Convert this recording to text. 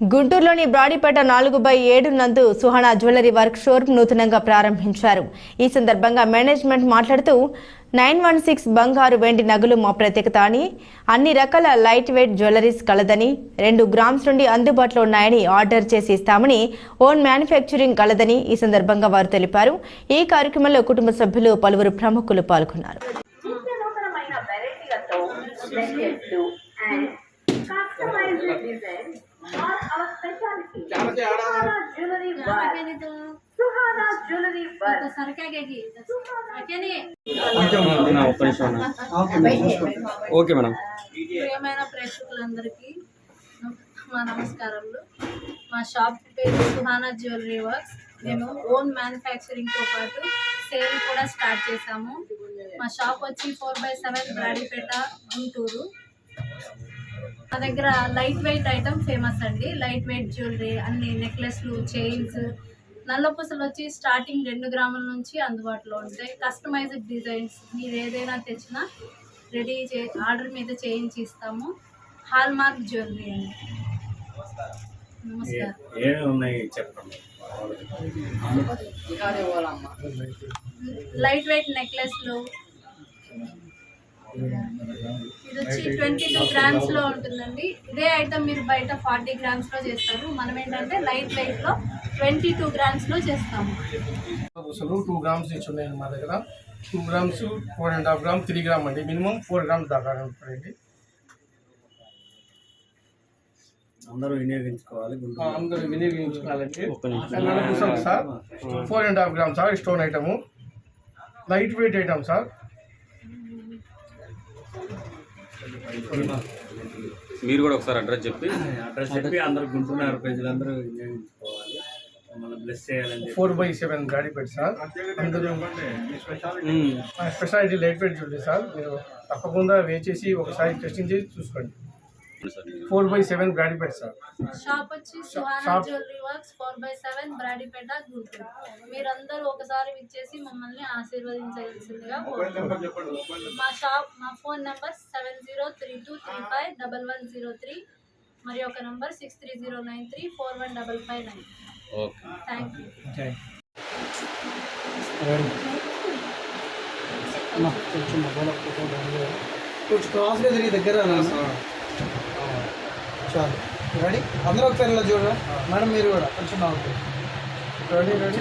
గుంటూరులోని బ్రాడీపేట నాలుగు బై ఏడు నందు సుహానా జ్యువెలరీ వర్క్ షోరూమ్ నూతనంగా ప్రారంభించారు. ఈ సందర్భంగా మేనేజ్మెంట్ మాట్లాడుతూ నైన్ వన్ సిక్స్ బంగారు వెండి నగలు మా ప్రత్యేకత అని అన్ని రకాల లైట్ వెయిట్ జ్యువెలరీస్ కలదని రెండు గ్రామ్స్ నుండి అందుబాటులో ఉన్నాయని ఆర్డర్ చేసి ఇస్తామని ఓన్ మ్యానుఫ్యాక్చరింగ్ కలదని ఈ సందర్భంగా వారు తెలిపారు. ఈ కార్యక్రమంలో కుటుంబ సభ్యులు పలువురు ప్రముఖులు పాల్గొన్నారు. And okay madam. ప్రియమైన ప్రేక్షకులందరికీ మా నమస్కారములు. మా షాప్ పేరు సుహానా జ్యువెలరీ వర్క్స్. మేము ఓన్ మ్యానుఫ్యాక్చరింగ్తో పాటు సేల్ కూడా స్టార్ట్ చేశాము. మా షాప్ వచ్చి four by seven Brodipet Guntur. మా దగ్గర లైట్ వెయిట్ ఐటమ్ ఫేమస్ అండి. లైట్ వెయిట్ జ్యువెలరీ అన్ని నెక్లెస్లు చైన్స్. నల్ల పూసలు వచ్చి స్టార్టింగ్ రెండు గ్రాముల నుంచి అందుబాటులో ఉంటాయి. కస్టమైజ్డ్ డిజైన్స్ మీరు ఏదైనా తెచ్చినా రెడీ చే ఆర్డర్ మీద చేయించి ఇస్తాము. హాల్ మార్క్ జ్యువెలరీ అండి. నమస్కారం. ఏమేమి ఉన్నాయి చెప్పండి? లైట్ వెయిట్ నెక్లెస్లు. ఇది ట్వంటీ టూ గ్రామ్స్లో ఉంటుందండి. ఇదే ఐటమ్ మీరు బయట ఫార్టీ గ్రామ్స్లో చేస్తారు. మనం ఏంటంటే లైట్ వెయిట్లో ట్వంటీ టూ గ్రామ్స్లో చేస్తాము. అసలు టూ గ్రామ్స్ నుంచి ఉన్నాయండి మా దగ్గర two grams four and half gram three gram అండి. మినిమం ఫోర్ గ్రామ్స్ దాకా ఉంటాయండి అందరూ వినియోగించుకోవాలి అందరూ వినియోగించుకోవాలండి. Sir. Four and half gram sir stone item light weight item sir మీరు కూడా ఒకసారి అడ్రస్ చెప్పి. అడ్రస్ చెప్పి అందరూ గుంటున్నారు ప్రజలందరూ వినియోగించుకోవాలి. ఫోర్ బై సెవెన్ గాడి పెట్టి సార్. అందరూ స్పెషాలిటీ లైట్ వెయిట్ చూడండి సార్. మీరు తప్పకుండా వేచేసి ఒకసారి టెస్టింగ్ చేసి చూసుకోండి. ఫోర్ బై సెవెన్ గాడి పెట్టి సార్ షాప్ వచ్చి Suhana shop. Jewellery works four by seven Brodipet Guntur మీరందరూ ఒకసారి విచ్చేసి మమ్మల్ని ఆశీర్వదించాల్సిందిగా కోరుతున్నాం మా షాప్ మా phone number seven zero three two three five double one zero three మరి ఒక number six three zero nine three four one double five nine okay thank you కొంచెం క్రాస్గా తిరిగి దగ్గర రానా? చాలు. రెడీ అందరూ ఒకసారి ఇలా చూడరా? మేడం మీరు కూడా. కొంచెం నవ్వుతారు రెడీ రెడీ